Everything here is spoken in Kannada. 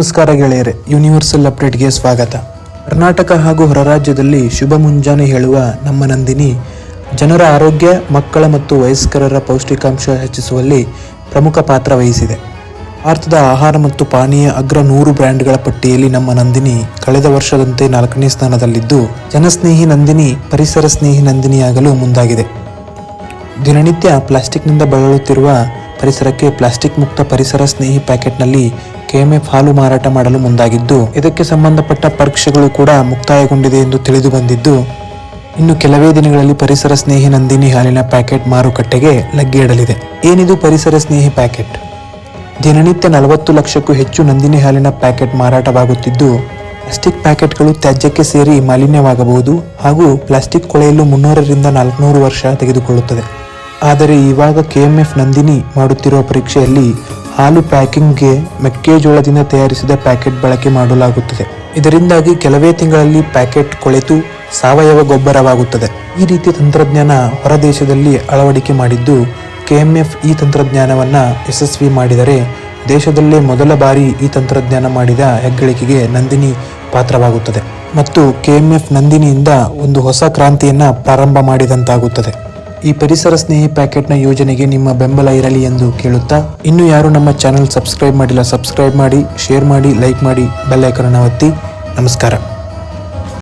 ನಮಸ್ಕಾರ ಗೆಳೆಯರೆ ಯೂನಿವರ್ಸಲ್ ಅಪ್ಡೇಟ್ಗೆ ಸ್ವಾಗತ. ಕರ್ನಾಟಕ ಹಾಗೂ ಹೊರರಾಜ್ಯದಲ್ಲಿ ಶುಭ ಮುಂಜಾನೆ ಹೇಳುವ ನಮ್ಮ ನಂದಿನಿ, ಜನರ ಆರೋಗ್ಯ, ಮಕ್ಕಳ ಮತ್ತು ವಯಸ್ಕರರ ಪೌಷ್ಟಿಕಾಂಶ ಹೆಚ್ಚಿಸುವಲ್ಲಿ ಪ್ರಮುಖ ಪಾತ್ರ ವಹಿಸಿದೆ. ಭಾರತದ ಆಹಾರ ಮತ್ತು ಪಾನೀಯ ಅಗ್ರ ನೂರು ಬ್ರ್ಯಾಂಡ್ಗಳ ಪಟ್ಟಿಯಲ್ಲಿ ನಮ್ಮ ನಂದಿನಿ ಕಳೆದ ವರ್ಷದಂತೆ ನಾಲ್ಕನೇ ಸ್ಥಾನದಲ್ಲಿದ್ದು, ಜನಸ್ನೇಹಿ ನಂದಿನಿ, ಪರಿಸರ ಸ್ನೇಹಿ ನಂದಿನಿಯಾಗಲು ಮುಂದಾಗಿದೆ. ದಿನನಿತ್ಯ ಪ್ಲಾಸ್ಟಿಕ್ನಿಂದ ಬಳಲುತ್ತಿರುವ ಪರಿಸರಕ್ಕೆ ಪ್ಲಾಸ್ಟಿಕ್ ಮುಕ್ತ ಪರಿಸರ ಸ್ನೇಹಿ ಪ್ಯಾಕೆಟ್ನಲ್ಲಿ ಕೆಎಂಎಫ್ ಹಾಲು ಮಾರಾಟ ಮಾಡಲು ಮುಂದಾಗಿದ್ದು, ಇದಕ್ಕೆ ಸಂಬಂಧಪಟ್ಟ ಪರೀಕ್ಷೆಗಳು ಕೂಡ ಮುಕ್ತಾಯಗೊಂಡಿದೆ ಎಂದು ತಿಳಿದು ಬಂದಿದ್ದು, ಇನ್ನು ಕೆಲವೇ ದಿನಗಳಲ್ಲಿ ಪರಿಸರ ಸ್ನೇಹಿ ನಂದಿನಿ ಹಾಲಿನ ಪ್ಯಾಕೆಟ್ ಮಾರುಕಟ್ಟೆಗೆ ಲಗ್ಗೆ ಇಡಲಿದೆ ಏನಿದು ಪರಿಸರ ಸ್ನೇಹಿ ಪ್ಯಾಕೆಟ್? ದಿನನಿತ್ಯ ನಲವತ್ತು ಲಕ್ಷಕ್ಕೂ ಹೆಚ್ಚು ನಂದಿನಿ ಹಾಲಿನ ಪ್ಯಾಕೆಟ್ ಮಾರಾಟವಾಗುತ್ತಿದ್ದು, ಪ್ಲಾಸ್ಟಿಕ್ ಪ್ಯಾಕೆಟ್ಗಳು ತ್ಯಾಜ್ಯಕ್ಕೆ ಸೇರಿ ಮಾಲಿನ್ಯವಾಗಬಹುದು ಹಾಗೂ ಪ್ಲಾಸ್ಟಿಕ್ ಕೊಳೆಯಲು ಮುನ್ನೂರರಿಂದ ನಾಲ್ಕುನೂರು ವರ್ಷ ತೆಗೆದುಕೊಳ್ಳುತ್ತದೆ. ಆದರೆ ಇವಾಗ ಕೆಎಂಎಫ್ ನಂದಿನಿ ಮಾಡುತ್ತಿರುವ ಪರೀಕ್ಷೆಯಲ್ಲಿ ಹಾಲು ಪ್ಯಾಕಿಂಗ್ಗೆ ಮೆಕ್ಕೆಜೋಳದಿಂದ ತಯಾರಿಸಿದ ಪ್ಯಾಕೆಟ್ ಬಳಕೆ ಮಾಡಲಾಗುತ್ತದೆ. ಇದರಿಂದಾಗಿ ಕೆಲವೇ ತಿಂಗಳಲ್ಲಿ ಪ್ಯಾಕೆಟ್ ಕೊಳೆತು ಸಾವಯವ ಗೊಬ್ಬರವಾಗುತ್ತದೆ. ಈ ರೀತಿಯ ತಂತ್ರಜ್ಞಾನ ಹೊರದೇಶದಲ್ಲಿ ಅಳವಡಿಕೆ ಮಾಡಿದ್ದು ಕೆಎಂಎಫ್ ಈ ತಂತ್ರಜ್ಞಾನವನ್ನು ಯಶಸ್ವಿ ಮಾಡಿದರೆ ದೇಶದಲ್ಲೇ ಮೊದಲ ಬಾರಿ ಈ ತಂತ್ರಜ್ಞಾನ ಮಾಡಿದ ಹೆಗ್ಗಳಿಕೆಗೆ ನಂದಿನಿ ಪಾತ್ರವಾಗುತ್ತದೆ. ಮತ್ತು ಕೆಎಂಎಫ್ ನಂದಿನಿಯಿಂದ ಒಂದು ಹೊಸ ಕ್ರಾಂತಿಯನ್ನು ಪ್ರಾರಂಭ ಮಾಡಿದಂತಾಗುತ್ತದೆ. ಈ ಪರಿಸರ ಸ್ನೇಹಿ ಪ್ಯಾಕೆಟ್ನ ಯೋಜನೆಗೆ ನಿಮ್ಮ ಬೆಂಬಲ ಇರಲಿ ಎಂದು ಕೇಳುತ್ತಾ, ಇನ್ನು ಯಾರು ನಮ್ಮ ಚಾನೆಲ್ ಸಬ್ಸ್ಕ್ರೈಬ್ ಮಾಡಿಲ್ಲ, ಸಬ್ಸ್ಕ್ರೈಬ್ ಮಾಡಿ, ಶೇರ್ ಮಾಡಿ, ಲೈಕ್ ಮಾಡಿ, ಬೆಲ್ ಐಕನ್ ಒತ್ತಿ. ನಮಸ್ಕಾರ.